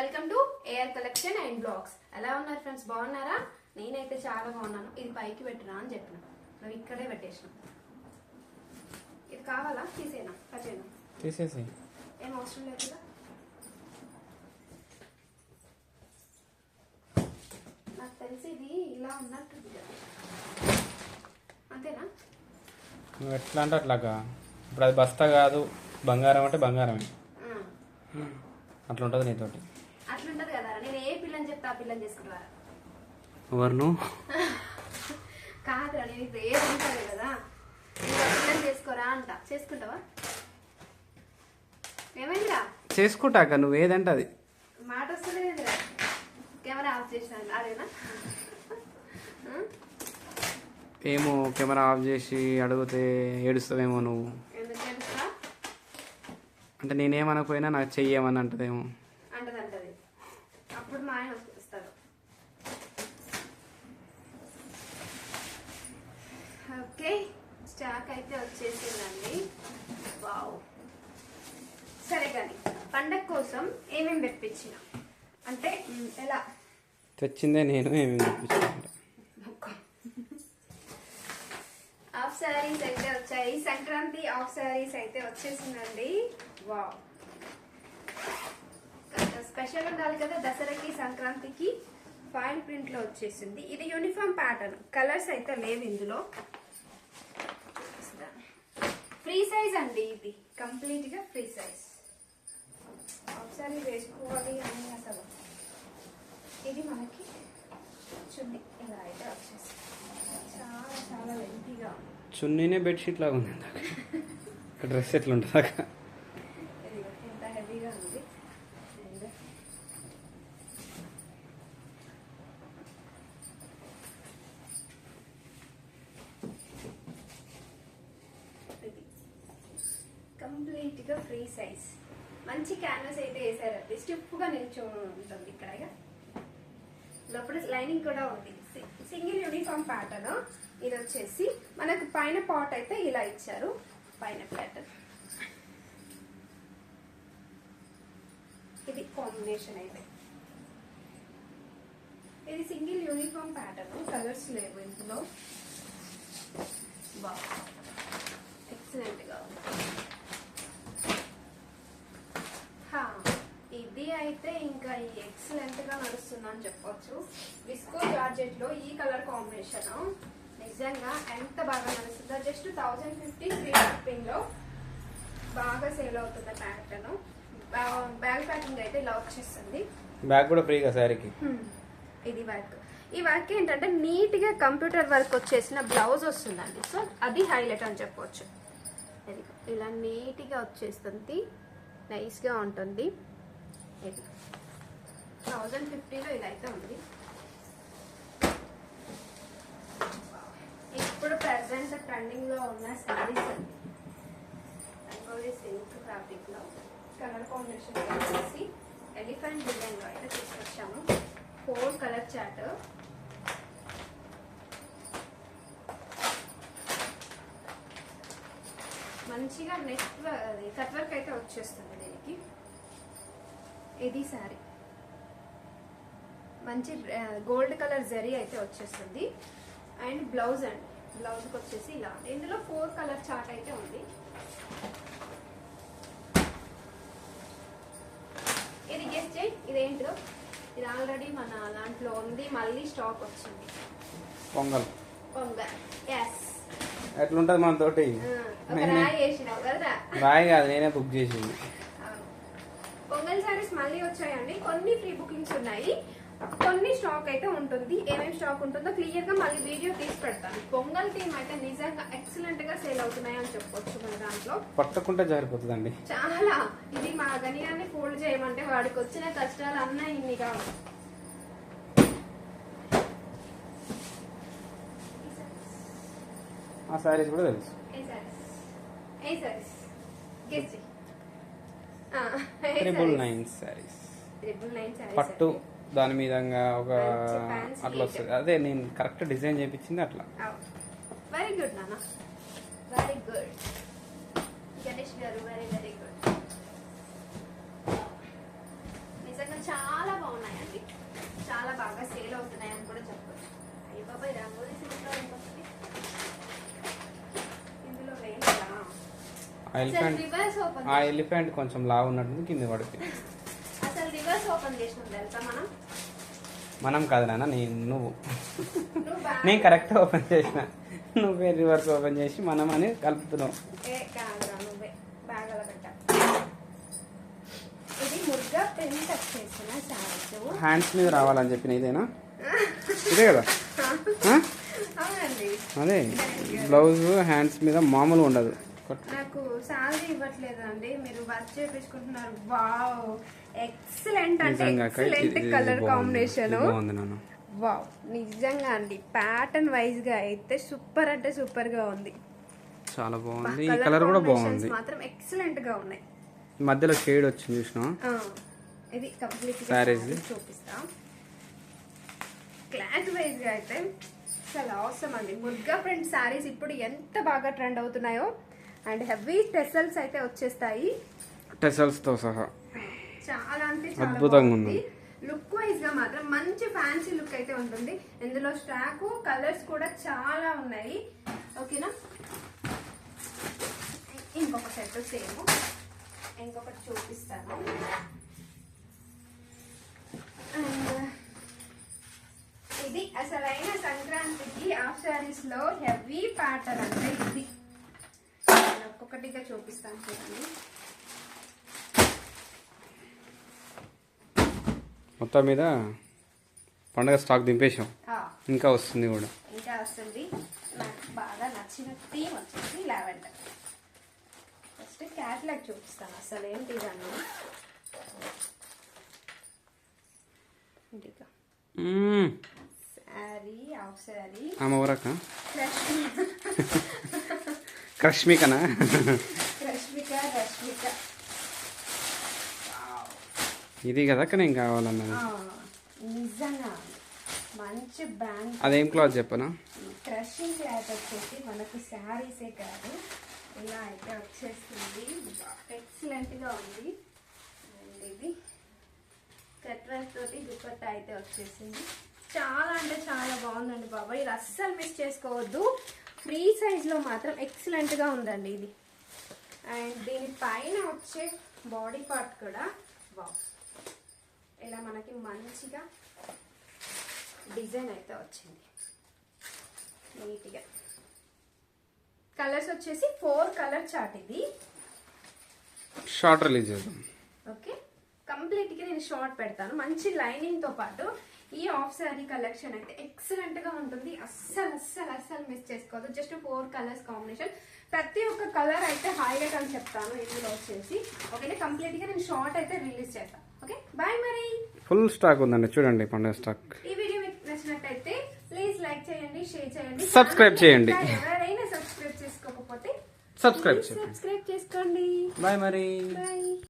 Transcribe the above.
Welcome to AR collection and blogs ఎలా ఉన్నారు friends బాగున్నారా? నేనైతే చాలా బాగున్నాను. ఇది పైకి పెట్టినా అని చెప్పిన. నువ్వు ఇక్కడే పెట్టేసినాం. ఇది కావాలా? తీసేనా పచ్చేనా తీసేసి ఏం అవసరం లేదు కదా? నాకు తెలిసి ఇది ఇలా ఉన్నట్టుంది కదా. అంతేనా? నువ్వు ఎట్లా అంటే అట్లాగా. ఇప్పుడు అది బస్తా కాదు బంగారం అంటే బంగారమే. అట్లా ఉంటుంది నీతోటి. ఏ పిల్లని చెప్తే ఆ పిల్లని చేసుకుంటారా ఎవరు నువ్వు కాదురా నేను ఇప్పుడు ఏది ఉంటుంది కదా. ఇంకా పిల్లని చేసుకోరా అంట. చేసుకుంటావా? ఏమైందిరా? చేసుకుంటాక నువ్వు ఏదంటే అది. మాట వస్తలేదురా కెమెరా ఆఫ్ చేసినాను అదేనా? ఆ? ఏమో కెమెరా ఆఫ్ చేసి అడిగితే ఏడుస్తావేమో నువ్వు. అంటే నేనేమనకపోయినా నాకు చెయ్యమని అంటదేమో. అయితే వచ్చేసిందండి. వావ్. సరే కానీ పండగ కోసం ఏమేమి తెప్పించిన? అంటే ఎలా? తెచ్చిందే నేను ఏమి తెప్పించాలంటే ఆఫ్ శారీస్ అయితే వచ్చాయి. సంక్రాంతి ఆఫ్ శారీస్ అయితే వచ్చేసిందండి. వావ్. స్పెషల్ ఉండాలి కదా దసరాకి సంక్రాంతికి. ఫైన్ ప్రింట్లో వచ్చేసింది. ఇది యూనిఫామ్ ప్యాటర్న్. కలర్స్ అయితే లేవు ఇందులో. ఫ్రీ సైజ్ అండి ఇది. కంప్లీట్గా ఫ్రీ సైజ్ ఒకసారి వేసుకోవాలి అని అసలు. ఇది మనకి చున్నీ. ఇలా అయితే వచ్చేసి చాలా చాలా లెంతీగా చున్నీనే బెడ్షీట్ లాగా ఉంది. డ్రెస్ ఎట్లా ఉంటుంది అక్క ఇది ఎంత హెవీగా ఉంది అండ్ ఇది కంప్లీట్గా ఫ్రీ సైజ్ మంచి క్యాన్వాస్ అయితే వేసారండి స్టిఫ్గా నిల్చో ఉంటుంది ఇక్కడ లోపల లైనింగ్ కూడా ఉంది. సింగిల్ యూనిఫామ్ ప్యాటర్న్ ఇది వచ్చేసి మనకు పైన పాట్ అయితే ఇలా ఇచ్చారు. పైన ప్యాటర్న్ ఇది కాంబినేషన్ అయితే. ఇది సింగిల్ యూనిఫామ్ ప్యాటర్న్ కలర్స్ లేవు ఇందులో. బాగా ఎక్సలెంట్గా ఉంది హా, ఇది ఇంకా ఈ ఎక్సలెంట్గా నడుస్తుంది అని చెప్పొచ్చు. విస్కో జార్జెట్లో ఈ కలర్ కాంబినేషన్ నిజంగా ఎంత బాగా నడుస్తుందో జస్ట్ థౌజండ్ ఫిఫ్టీ ఫ్రీ షిప్పింగ్లో బాగా సేల్ అవుతుంది ప్యాటర్న్ బ్యాగ్ ప్యాకింగ్ అయితే ఇలా వచ్చేస్తుంది. బ్యాగ్ కూడా ఫ్రీగా శారీకి హ్మ్. ఇది వర్క్ ఈ వర్క్ ఏంటంటే నీట్గా కంప్యూటర్ వర్క్ వచ్చేసిన బ్లౌజ్ వస్తుందండి. సో అది హైలైట్ అని చెప్పొచ్చు. ఇదిగో ఇలా నీట్గా వచ్చేస్తుంది. నైస్గా ఉంటుంది. ఇది థౌజండ్ ఫిఫ్టీలో ఇది అయితే ఉంది. ఇప్పుడు ప్రెసెంట్ ట్రెండింగ్లో ఉన్న శారీస్ అండి. రంగోలీ సిల్క్ ఫ్యాబ్రిక్లో కలర్ కాంబినేషన్ వచ్చేసి ఎలిఫెంట్ డిజైన్లో అయితే తీసుకొచ్చాము. Four colour chart. మంచిగా నెట్ కట్ వర్క్ అయితే వచ్చేస్తుంది దీనికి. ఇది శారీ. మంచి గోల్డ్ కలర్ జరీ అయితే వచ్చేస్తుంది. అండ్ బ్లౌజ్ అండి బ్లౌజ్కి వచ్చేసి ఇలా. ఇందులో ఫోర్ కలర్ చార్ట్ అయితే ఉంది. ఇది గెస్ట్ చేయి ఇదేంటో ఇది ఆల్రెడీ మన దాంట్లో ఉంది మళ్ళీ స్టాక్ వచ్చింది. పొంగల్. పొంగల్ ఎస్ ఎట్లుంటుంది మనతోటి ఒక నేనే రాయి కదా. నేనే బుక్ చేసింది. పొంగల్ సారీస్ మళ్ళీ వచ్చాయండి. కొన్ని ఫ్రీ బుకింగ్స్ ఉన్నాయి. కొన్ని స్టాక్ అయితే ఉంటుంది. ఏమేమి స్టాక్ ఉంటుందో క్లియర్గా మళ్ళీ వీడియో తీసి పెడతాను. పొంగల్ టీమ్ అయితే నిజంగా ఎక్సలెంట్గా సేల్ అవుతున్నాయి అని చెప్పొచ్చు మన దాంట్లో. పట్టకుంటే జారిపోతుందండి. చాలా. ఇది మా గనియాన్ని ఫోల్డ్ చేయమంటే వాడికి వచ్చిన కష్టాలు అన్నా ఇన్ని కావు ఆ శారీస్ కూడా తెలుసు. ఏ సారీస్ సారీస్ ట్రిపుల్ నైన్ పట్టు దాని మీదంగా ఒక అట్లా వస్తుంది. అదే నేను కరెక్ట్ డిజైన్ చేయించింది అట్లా. వెరీ గుడ్ నాన్న. వెరీ గుడ్ గణేష్ గారు వెరీ వెరీ గుడ్ నిజంగా చాలా బాగున్నాయండి. చాలా బాగా సేల్ కూడా చెప్పొచ్చు. అయ్యి బాబాయ్ రంగోలీ ఇందులో అసలు ఎలిఫెంట్ ఆ ఎలిఫెంట్ కొంచెం లావు ఉన్నట్టుంది కింద పడిపోయింది. ఓపెన్ చేసినాం తెలుసా మనం? మనం కాదు నాన్న నేను నువ్వు. నేను కరెక్ట్ ఓపెన్ చేసిన. నువ్వే రివర్స్ ఓపెన్ చేసి మనం అని కలుపుతున్నావు హ్యాండ్స్ మీద రావాలని చెప్పిన ఇదేనా? ఇదే కదా? అదే బ్లౌజ్ హ్యాండ్స్ మీద మామూలు ఉండదు. నాకు శాలరీ ఇవ్వట్లేదు అండి మీరు వర్క్ చేపించుకుంటున్నారు. వావ్! ఎక్సలెంట్ అంటే ఎక్సలెంట్ కలర్. కాంబినేషన్. వావ్! నిజంగా అండి. ప్యాటర్న్ వైజ్గా అయితే సూపర్ అంటే సూపర్గా ఉంది. చాలా బాగుంది. ఈ కలర్ కూడా బాగుంది. మాత్రం ఎక్సలెంట్గా ఉన్నాయి. మధ్యలో షేడ్ వచ్చింది చూసినా ఇది కంప్లీట్ ది? చూపిస్తా. క్లాత్ వైజ్గా అయితే చాలా అవసరం అండి. ముర్గా ప్రింట్ సారీస్ ఇప్పుడు ఎంత బాగా ట్రెండ్ అవుతున్నాయో అండ్ హెవీ టెసల్స్ అయితే వచ్చేస్తాయి. టెసల్స్తో సహా. చాలా అంటే చాలా అద్భుతంగా ఉంది. లుక్ వైజ్గా మాత్రం మంచి ఫ్యాన్సీ లుక్ అయితే ఉంటుంది. ఇందులో స్టాక్ కలర్స్ కూడా చాలా ఉన్నాయి. ఓకేనా ఇంకొక సెట్ సేమ్ ఇంకొకటి చూపిస్తాను. అండ్ ఇది అసలైన సంక్రాంతికి హాఫ్ శారీస్లో హెవీ ప్యాటర్న్ అంటే ఇది. ఒక్కొక్కటిగా చూపిస్తాను చూడండి. మొత్తం మీద పండగ స్టాక్ దింపేసాం ఇంకా వస్తుంది కూడా. ఇంకా వస్తుంది. నాకు బాగా నచ్చిన థీమ్ వచ్చేసి లావెండర్. ఫస్ట్ క్యాట్లాగ్ చూపిస్తాను. అసలు ఏంటి మ్మ్. శారీ హాఫ్ శారీ. ఆమె ఎవరక్క రష్మిక. రష్మిక ఇది కదా అక్క నేను కావాలన్నది. మంచి బ్రాండ్. అదేం క్లాత్ చెప్పనా? క్రషింగ్ క్లాత్ వచ్చేసి మనకు శారీసే కాదు. ఇలా అయితే వచ్చేస్తుంది. ఎక్సలెంట్గా ఉంది. ఇది కట్రాస్ తోటి దుపట్టా అయితే వచ్చేసింది. చాలా అంటే చాలా బాగుందండి బాబా ఇది అస్సలు మిస్ చేసుకోవద్దు. ఫ్రీ సైజ్లో మాత్రం ఎక్సలెంట్గా ఉందండి ఇది. అండ్ దీని పైన వచ్చే బాడీ పార్ట్ కూడా బాగు ఇలా మనకి మంచిగా డిజైన్ అయితే వచ్చింది. నీట్గా. కలర్స్ వచ్చేసి ఫోర్ కలర్ చార్ట్ ఇది. షార్ట్ రిలీజ్ చేద్దాం. ఓకే. కంప్లీట్గా నేను షార్ట్ పెడతాను. మంచి లైనింగ్తో పాటు ఈ ఆఫ్ శారీ కలెక్షన్ అయితే ఎక్సలెంట్గా ఉంటుంది. అస్సలు అస్సలు అస్సలు మిస్ చేసుకోవద్దు. Just four colours combination. ప్రతి ఒక్క కలర్ అయితే హైలైట్ అని చెప్తాను ఇందులో వచ్చేసి. ఓకే కంప్లీట్గా నేను షార్ట్ అయితే రిలీజ్ చేస్తాను ఓకే? బాయ్ మరి. ఫుల్ స్టాక్ ఉందండి. చూడండి పండగ స్టాక్ ఈ వీడియో మీకు నచ్చినట్టయితే ప్లీజ్ లైక్ చేయండి షేర్ చేయండి. Subscribe చేయండి. ఎవరైనా సబ్స్క్రైబ్ చేసుకోకపోతే సబ్స్క్రైబ్ సబ్స్క్రైబ్ చేసుకోండి. బాయ్ మరి. బాయ్